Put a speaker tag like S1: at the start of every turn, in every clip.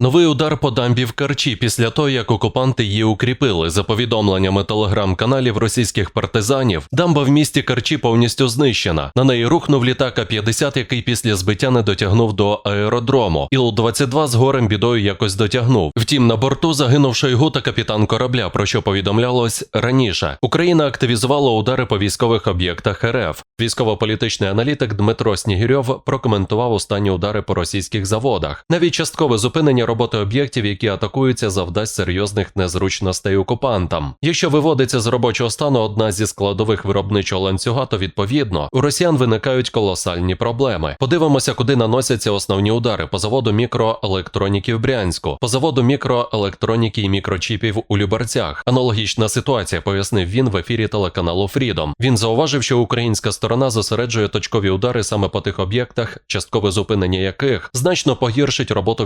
S1: Новий удар по дамбі в Карчі після того, як окупанти її укріпили. За повідомленнями телеграм-каналів російських партизанів, дамба в місті Карчі повністю знищена. На неї рухнув літак А-50, який після збиття не дотягнув до аеродрому. Іл-22 з горем бідою якось дотягнув. Втім, на борту загинув Шойгу та капітан корабля, про що повідомлялось раніше. Україна активізувала удари по військових об'єктах РФ. Військово-політичний аналітик Дмитро Снігирьов прокоментував останні удари по російських заводах. Навіть часткове зупинення роботи об'єктів, які атакуються, завдасть серйозних незручностей окупантам. Якщо виводиться з робочого стану одна зі складових виробничого ланцюга, то відповідно у росіян виникають колосальні проблеми. Подивимося, куди наносяться основні удари по заводу мікроелектроніки в Брянську, по заводу мікроелектроніки і мікрочіпів у Любарцях. Аналогічна ситуація, пояснив він в ефірі телеканалу Фрідом. Він зауважив, що українська сторона зосереджує точкові удари саме по тих об'єктах, часткове зупинення яких значно погіршить роботу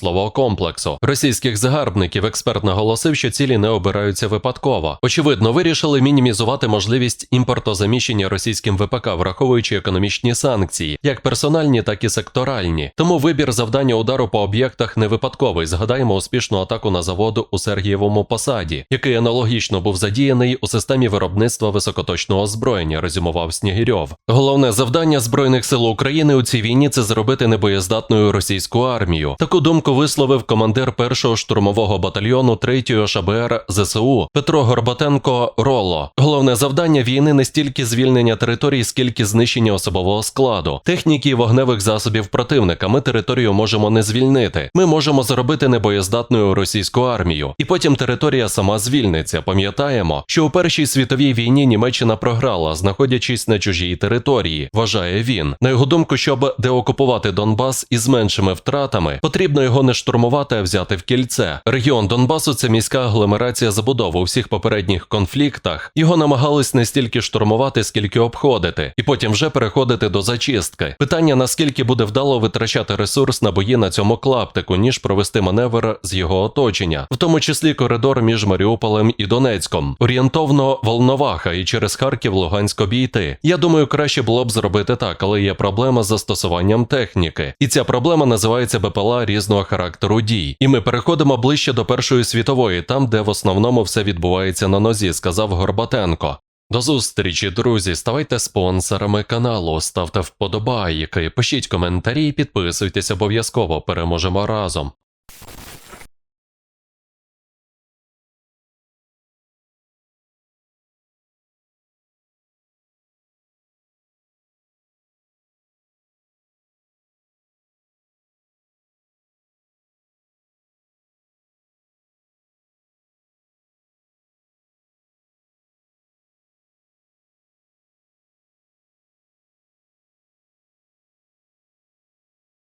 S1: військово-промислового комплексу. Російських загарбників експерт наголосив, що цілі не обираються випадково. Очевидно, вирішили мінімізувати можливість імпортозаміщення російським ВПК, враховуючи економічні санкції, як персональні, так і секторальні. Тому вибір завдання удару по об'єктах не випадковий. Згадаємо успішну атаку на заводу у Сергієвому посаді, який аналогічно був задіяний у системі виробництва високоточного озброєння, резюмував Снігирьов. Головне завдання збройних сил України у цій війні це зробити небоєздатною російську армію. Таку думку висловив командир першого штурмового батальйону 3-ї ШБР ЗСУ Петро Горбатенко Роло. Головне завдання війни не стільки звільнення територій, скільки знищення особового складу, техніки і вогневих засобів противника. Ми територію можемо не звільнити. Ми можемо зробити небоєздатною російську армію, і потім територія сама звільниться. Пам'ятаємо, що у першій світовій війні Німеччина програла, знаходячись на чужій території. Вважає він. На його думку, щоб деокупувати Донбас із меншими втратами, потрібно його не штурмувати, а взяти в кільце. Регіон Донбасу це міська агломерація забудови у всіх попередніх конфліктах. Його намагались не стільки штурмувати, скільки обходити, і потім вже переходити до зачистки. Питання наскільки буде вдало витрачати ресурс на бої на цьому клаптику, ніж провести маневр з його оточення, в тому числі коридор між Маріуполем і Донецьком, орієнтовно Волноваха і через Харків Луганськ обійти. Я думаю, краще було б зробити так, але є проблема з застосуванням техніки, і ця проблема називається БПЛА різного характеру дій. І ми переходимо ближче до Першої світової, там де в основному все відбувається на нозі, сказав Горбатенко. До зустрічі, друзі. Ставайте спонсорами каналу, ставте вподобайки, пишіть коментарі, підписуйтесь обов'язково. Переможемо разом.